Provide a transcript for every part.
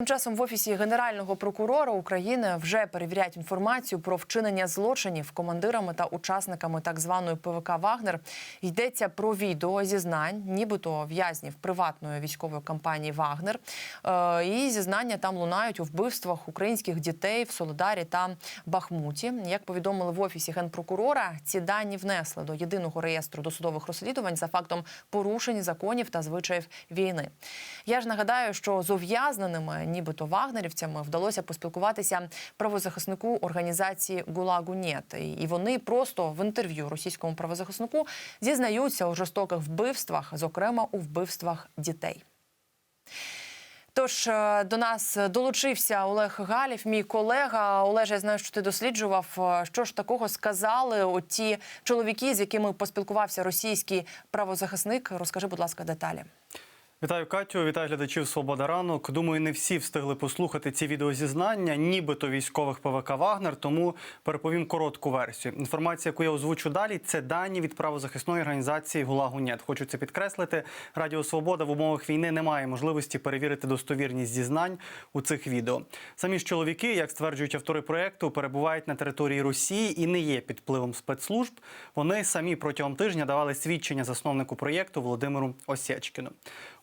Тим часом в офісі генерального прокурора України вже перевіряють інформацію про вчинення злочинів командирами та учасниками так званої ПВК Вагнер. Йдеться про відео зізнань, нібито в'язнів приватної військової компанії Вагнер. Е, І зізнання там лунають у вбивствах українських дітей в Солидарі та Бахмуті. Як повідомили в офісі генпрокурора, ці дані внесли до єдиного реєстру досудових розслідувань за фактом порушень законів та звичаїв війни. Я ж нагадаю, що з ув'язненими, нібито вагнерівцями, вдалося поспілкуватися правозахиснику організації Гулагу Нєт. І вони просто в інтерв'ю російському правозахиснику зізнаються у жорстоких вбивствах, зокрема у вбивствах дітей. Тож е, до нас долучився Олег Галів, мій колега. Олеже, я знаю, що ти досліджував. Е, Що ж такого сказали оті чоловіки, з якими поспілкувався російський правозахисник? Розкажи, будь ласка, деталі. Вітаю Катю, вітаю глядачів Свобода ранок. Думаю, не всі встигли послухати ці відеозізнання, нібито військових ПВК Вагнер. Тому переповім коротку версію. Інформація, яку я озвучу далі, це дані від правозахисної організації Гулагу Нет. Хочу це підкреслити. Радіо Свобода в умовах війни не має можливості перевірити достовірність зізнань у цих відео. Самі ж чоловіки, як стверджують автори проєкту, перебувають на території Росії і не є під впливом спецслужб. Вони самі протягом тижня давали свідчення засновнику проєкту Володимиру Осєчкіну.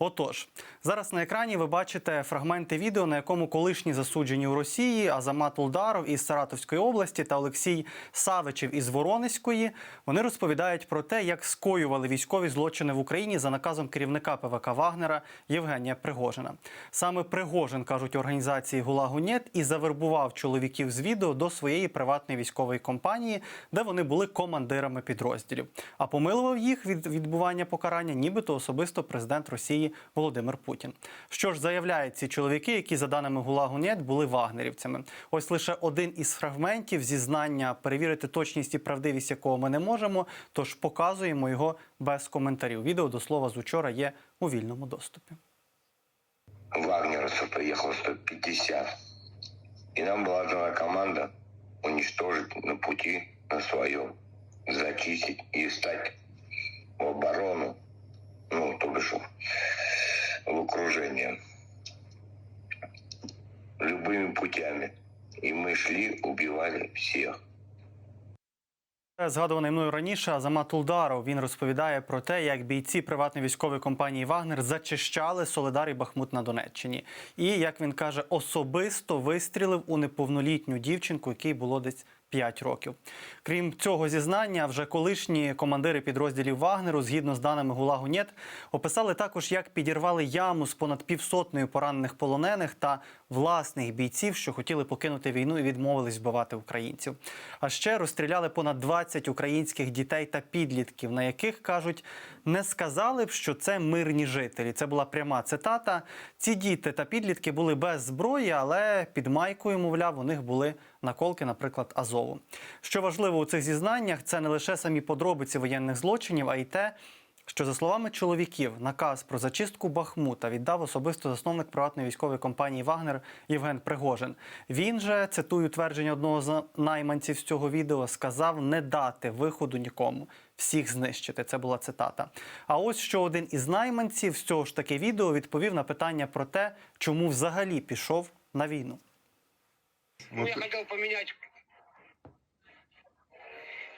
Отож, зараз на екрані ви бачите фрагменти відео, на якому колишні засуджені у Росії Азамат Улдаров із Саратовської області та Олексій Савичев із Воронезької. Вони розповідають про те, як скоювали військові злочини в Україні за наказом керівника ПВК Вагнера Євгенія Пригожина. Саме Пригожин кажуть організації Гулагу Нєт і завербував чоловіків з відео до своєї приватної військової компанії, де вони були командирами підрозділів. А помилував їх від відбування покарання, нібито особисто президент Росії Володимир Путін. Що ж заявляють ці чоловіки, які за даними Гулагу Нєт були вагнерівцями? Ось лише один із фрагментів зізнання, перевірити точність і правдивість якого ми не можемо. Тож показуємо його без коментарів. Відео до слова з учора є у вільному доступі. вагнеровцев приехало 150. И нам была дана команда уничтожить на пути на своем, зачистить и стать в оборону, ну, то бишь в окружение любыми путями. И мы шли, убивали всех. Згадуваний мною раніше Азамат Улдаров. Він розповідає про те, як бійці приватної військової компанії Вагнер зачищали Солидар і Бахмут на Донеччині. І як він каже, особисто вистрілив у неповнолітню дівчинку, якій було десь 5 років. Крім цього зізнання, вже колишні командири підрозділів Вагнеру, згідно з даними Гулагу Нєт, описали також, як підірвали яму з понад півсотнею поранених полонених та власних бійців, що хотіли покинути війну і відмовились вбивати українців. А ще розстріляли понад 20 українських дітей та підлітків, на яких кажуть, не сказали б, що це мирні жителі. Це була пряма цитата. Ці діти та підлітки були без зброї, але під майкою, мовляв, у них були наколки, наприклад, Азову. Що важливо у цих зізнаннях, це не лише самі подробиці воєнних злочинів, а й те, що за словами чоловіків, наказ про зачистку Бахмута віддав особисто засновник приватної військової компанії Вагнер Євген Пригожин. Він же цитую твердження одного з найманців з цього відео, сказав не дати виходу нікому, всіх знищити. Це була цитата. А ось що один із найманців з цього ж таки відео відповів на питання про те, чому взагалі пішов на війну. Ну, я хотел поменять...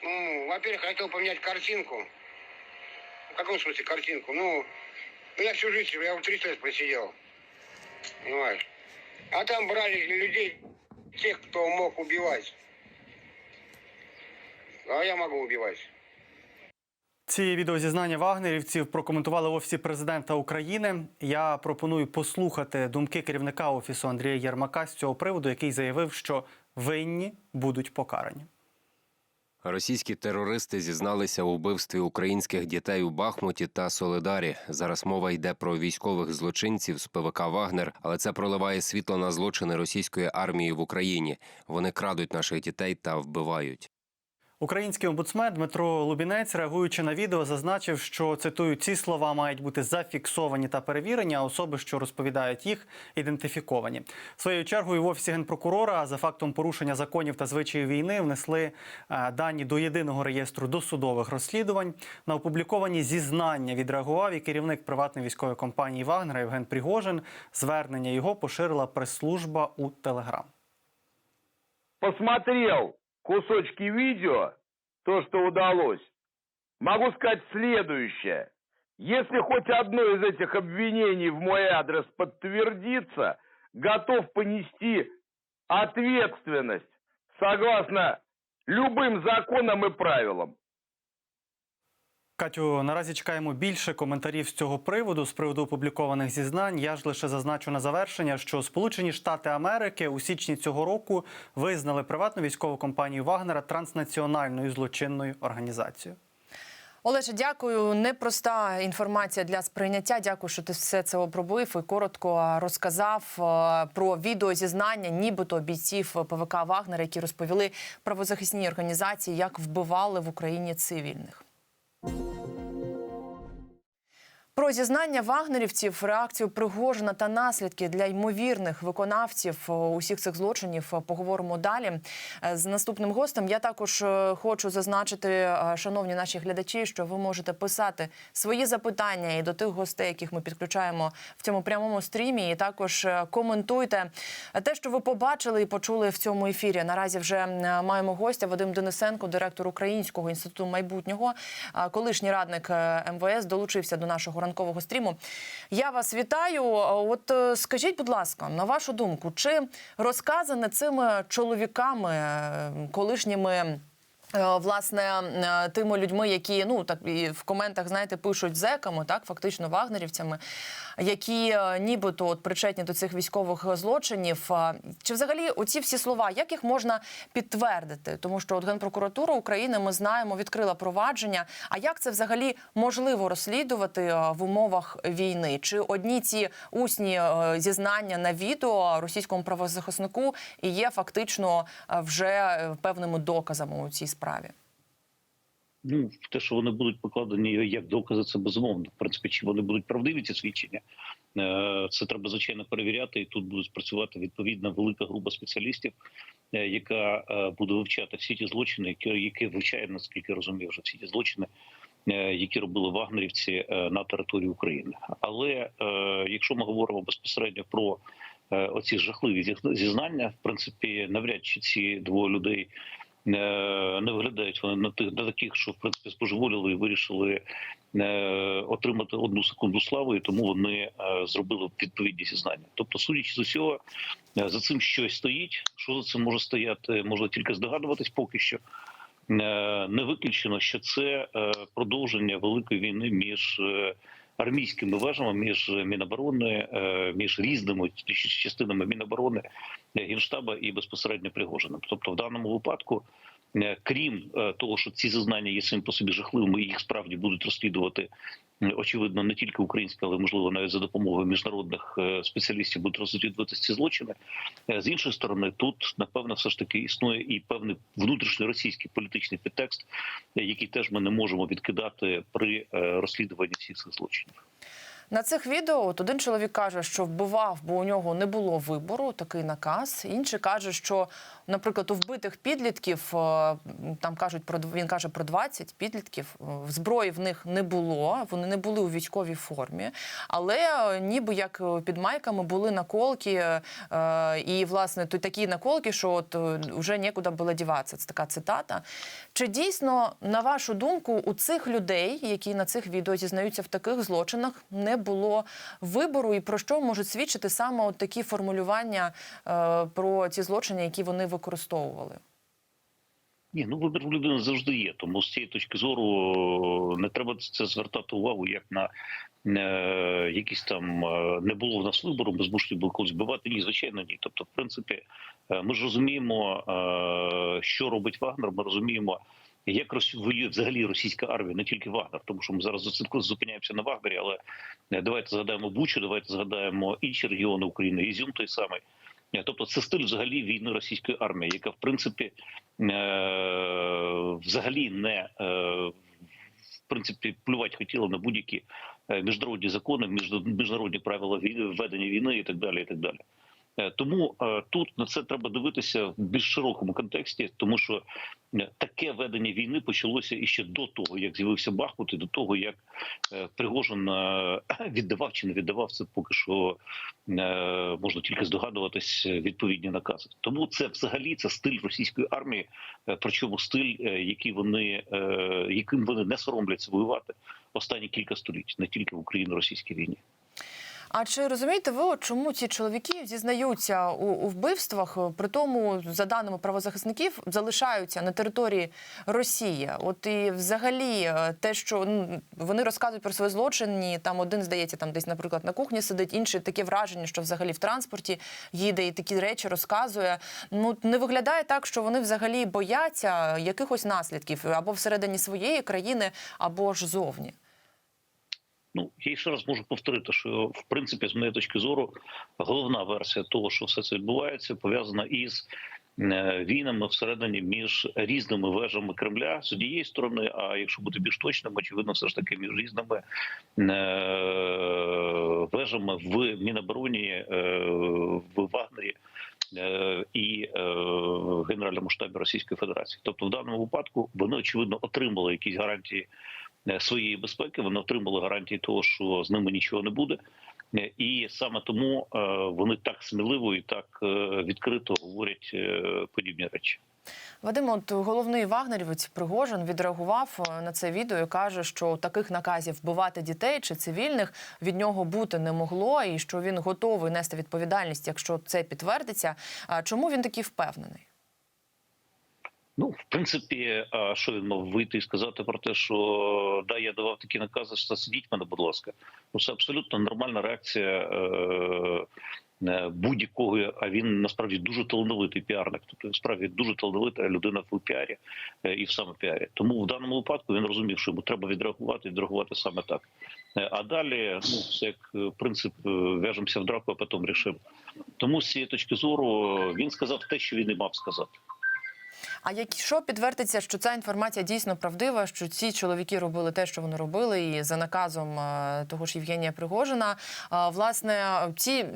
Ну, во-первых, хотел поменять картинку. В каком смысле картинку? Ну, ну, я всю жизнь, я в 300 лет просидел. Понимаешь? А там брали людей, тех, кто мог убивать. А я могу убивать. Ці відеозізнання вагнерівців прокоментували в офісі президента України. Я пропоную послухати думки керівника офісу Андрія Єрмака з цього приводу, який заявив, що винні будуть покарані. Російські терористи зізналися у вбивстві українських дітей у Бахмуті та Солидарі. Зараз мова йде про військових злочинців з ПВК Вагнер, але це проливає світло на злочини російської армії в Україні. Вони крадуть наших дітей та вбивають. Український омбудсмен Дмитро Лубінець, реагуючи на відео, зазначив, що цитую ці слова мають бути зафіксовані та перевірені, а особи, що розповідають їх, ідентифіковані. Своєю чергою в офісі генпрокурора за фактом порушення законів та звичаїв війни внесли е, дані до єдиного реєстру досудових розслідувань. На опубліковані зізнання відреагував і керівник приватної військової компанії Вагнера Євген Пригожин. Звернення його поширила прес-служба у Телеграм. посмотрел кусочки видео, то, что удалось, могу сказать следующее. Если хоть одно из этих обвинений в мой адрес подтвердится, готов понести ответственность согласно любым законам и правилам. Катю, наразі чекаємо більше коментарів з цього приводу з приводу опублікованих зізнань. Я ж лише зазначу на завершення, що Сполучені Штати Америки у січні цього року визнали приватну військову компанію Вагнера транснаціональною злочинною організацією. Олеже, дякую. Непроста інформація для сприйняття. Дякую, що ти все це обробив і коротко розказав е, про відеозізнання, нібито бійців ПВК Вагнера, які розповіли правозахисній організації, як вбивали в Україні цивільних. Thank you Про зізнання вагнерівців, реакцію Пригожина та наслідки для ймовірних виконавців е, усіх цих злочинів е, поговоримо далі Е, з наступним гостем. Я також хочу зазначити, шановні наші глядачі, що ви можете писати свої запитання і до тих гостей, яких ми підключаємо в цьому прямому стрімі. І також коментуйте те, що ви побачили і почули в цьому ефірі. Наразі вже маємо гостя Вадим Денисенко, директор Українського інституту майбутнього, колишній радник МВС, долучився до нашого ранкового стріму. Я вас вітаю. От е, скажіть, будь ласка, на вашу думку, чи розказане цими чоловіками, е, колишніми? Е, Власне, е, тими людьми, які ну так і в коментах знаєте, пишуть зеками, так фактично вагнерівцями, які е, нібито от причетні до цих військових злочинів. Чи взагалі оці всі слова, як їх можна підтвердити? Тому що от Генпрокуратура України ми знаємо відкрила провадження. А як це взагалі можливо розслідувати в умовах війни? Чи одні ці усні зізнання на відео російському правозахиснику і є фактично вже певними доказами у цій справі? Ну, те, що вони будуть покладені як докази, це безумовно. В принципі, чи вони будуть правдиві ці свідчення, е, це треба звичайно перевіряти. І тут буде спрацювати відповідна велика група спеціалістів, е, яка е, буде вивчати всі ті злочини, які, які вивчає, наскільки розумію, вже всі ті злочини, які робили вагнерівці на території України. Але якщо ми говоримо безпосередньо про оці жахливі зізна- зізнання, в принципі, навряд чи ці двоє людей. Е, Не виглядають вони на тих на таких, що в принципі споживоліли і вирішили е, отримати одну секунду слави, і тому вони е, зробили відповідні зізнання. Тобто, судячи з усього, за цим щось стоїть. Що за цим може стояти, можна тільки здогадуватись поки що. Не виключено, що це продовження великої війни між армійськими вежами, між Міноборони, е, між різними частинами Міноборони, е, Генштаба і безпосередньо Пригожиним. Тобто, в даному випадку, крім е, того, що ці зізнання є самі по собі жахливими, їх справді будуть розслідувати. е, Очевидно, не тільки українська, але можливо навіть за допомогою міжнародних е, спеціалістів будуть розслідувати ці злочини. Е, З іншої сторони, тут напевно все ж таки існує і певний внутрішньоросійський політичний підтекст, е, який теж ми не можемо відкидати при е, розслідуванні всіх цих злочинів. На цих відео от один чоловік каже, що вбивав, бо у нього не було вибору, такий наказ. Інший каже, що, наприклад, у вбитих підлітків е, там кажуть про він каже про 20 підлітків. е, Зброї в них не було, вони не були у військовій формі, але е, ніби як під майками були наколки, і власне то такі наколки, що от вже нікуди було діватися. Це така цитата. Чи дійсно, на вашу думку, у цих людей, які на цих відео зізнаються в таких злочинах, не було вибору, і про що можуть свідчити саме от такі формулювання про ці злочини, які вони використовували? Ні, ну вибір у людини завжди є. Тому з цієї точки зору не треба це звертати увагу як на е, якісь там е, не було в нас вибору, ми змушені були когось вбивати. Ні, звичайно, ні. Тобто, в принципі, е, ми ж розуміємо, е, що робить Вагнер. Ми розуміємо. Як воює взагалі російська армія, не тільки Вагнер, тому що ми зараз зупиняємося на Вагнері, але е, давайте згадаємо Бучу, давайте згадаємо інші регіони України, Ізюм той самий. Тобто це стиль взагалі війни російської армії, яка в принципі е, взагалі не е, в принципі плювати хотіла на будь-які е, міжнародні закони, міжна- міжнародні правила війни, ведення війни і так далі. І так далі. Е, Тому е, тут на це треба дивитися в більш широкому контексті, тому що е, таке ведення війни почалося іще до того, як з'явився Бахмут, і до того, як Пригожин віддавав чи не віддавав це, поки що можна тільки здогадуватись відповідні накази. Тому це взагалі це стиль російської армії, причому стиль, який вони яким вони не соромляться воювати останні кілька століть, не тільки в Україно-російській війні. А чи розумієте ви, чому ці чоловіки зізнаються у, у вбивствах, при тому, за даними правозахисників, залишаються на території Росії? От і взагалі е, те, що ну, вони розказують про свої злочини, там один здається, там десь, наприклад, на кухні сидить, інший таке враження, що взагалі в транспорті їде і такі речі розказує. Ну не виглядає так, що вони взагалі бояться якихось наслідків або всередині своєї країни, або ж зовні. Ну я ще раз можу повторити, що в принципі, з моєї точки зору, головна версія того, що все це відбувається, пов'язана із е, війнами всередині між різними вежами Кремля з однієї сторони. А якщо бути більш точним, очевидно, все ж таки між різними е, вежами в Мінобороні, е, в Вагнері. І Генеральному штабі Російської Федерації, тобто в даному випадку вони очевидно отримали якісь гарантії своєї безпеки. Вони отримали гарантії того, що з ними нічого не буде, Е, і саме тому е, вони так сміливо і так е, відкрито говорять е, подібні речі. Вадим, от головний вагнерівець Пригожин відреагував е, на це відео і каже, що таких наказів вбивати дітей чи цивільних від нього бути не могло, і що він готовий нести відповідальність, якщо це підтвердиться. Чому він такий впевнений? Ну, в принципі, а що він мав вийти і сказати про те, що да, я давав такі накази, що сидіть мене, будь ласка. Ну, це абсолютно нормальна реакція е- е, будь-якого, а він насправді дуже талановитий піарник. Тобто насправді дуже талановита людина в піарі е, і в самопіарі. Тому в даному випадку він розумів, що йому треба відреагувати, відреагувати саме так. Е, А далі, ну це як е, принцип в'яжемося в драку, а потім рішимо. Тому з цієї точки зору він сказав те, що він і мав сказати. А якщо підтвердиться, що ця інформація дійсно правдива, що ці чоловіки робили те, що вони робили, і за наказом е, того ж Євгенія Пригожина, е, власне, ці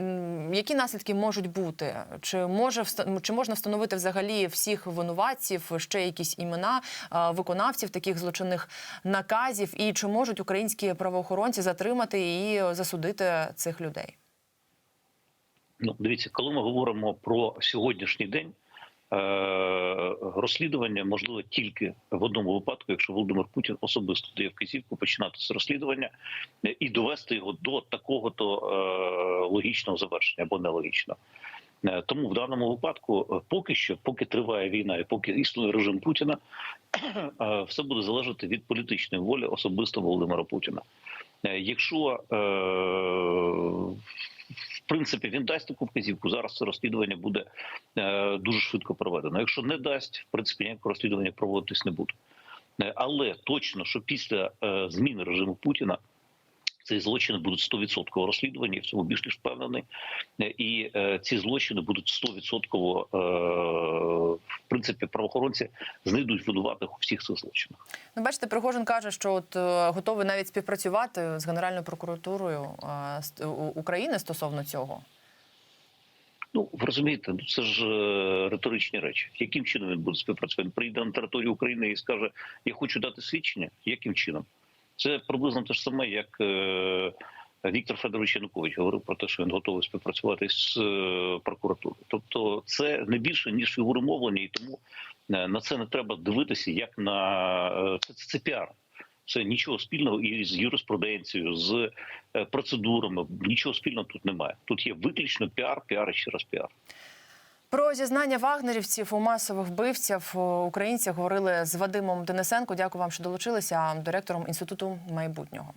які наслідки можуть бути? Чи може чи можна встановити взагалі всіх винуватців, ще якісь імена е, виконавців таких злочинних наказів, і чи можуть українські правоохоронці затримати і засудити цих людей? Ну, дивіться, коли ми говоримо про сьогоднішній день, розслідування можливо тільки в одному випадку, якщо Володимир Путін особисто дає вказівку починати з розслідування е, і довести його до такого то е- логічного завершення або нелогічного. Е, Тому в даному випадку, е, поки що, поки триває війна і поки існує режим Путіна, е, все буде залежати від політичної волі особисто Володимира Путіна. Е, Якщо е, в принципі він дасть таку вказівку, зараз це розслідування буде е, дуже швидко проведено. Якщо не дасть, в принципі ніякого розслідування проводитись не буде. Але точно, що після зміни режиму Путіна. Ці злочини будуть 100% розслідувані, в цьому більш ніж впевнений. І ці злочини будуть 100% е, в принципі правоохоронці знайдуть винуватих у всіх цих злочинах. Ну, бачите, Пригожин каже, що от е, готовий навіть співпрацювати з Генеральною прокуратурою е, України стосовно цього. Ну ви розумієте, ну це ж е, риторичні речі. Яким чином він буде співпрацювати? Він прийде на територію України і скаже: Я хочу дати свідчення. Яким чином? Це приблизно те ж саме, як Віктор Федорович Янукович говорив про те, що він готовий співпрацювати з е, прокуратурою. Тобто, це не більше ніж фігури мовлення, і тому е, на це не треба дивитися як на е, це, це, це піар. Це нічого спільного із юриспруденцією, з процедурами. Нічого спільного тут немає. Тут є виключно піар, піар і ще раз піар. Про зізнання вагнерівців у масових вбивців о, українців говорили з Вадимом Денисенко. Дякую вам, що долучилися директором інституту майбутнього.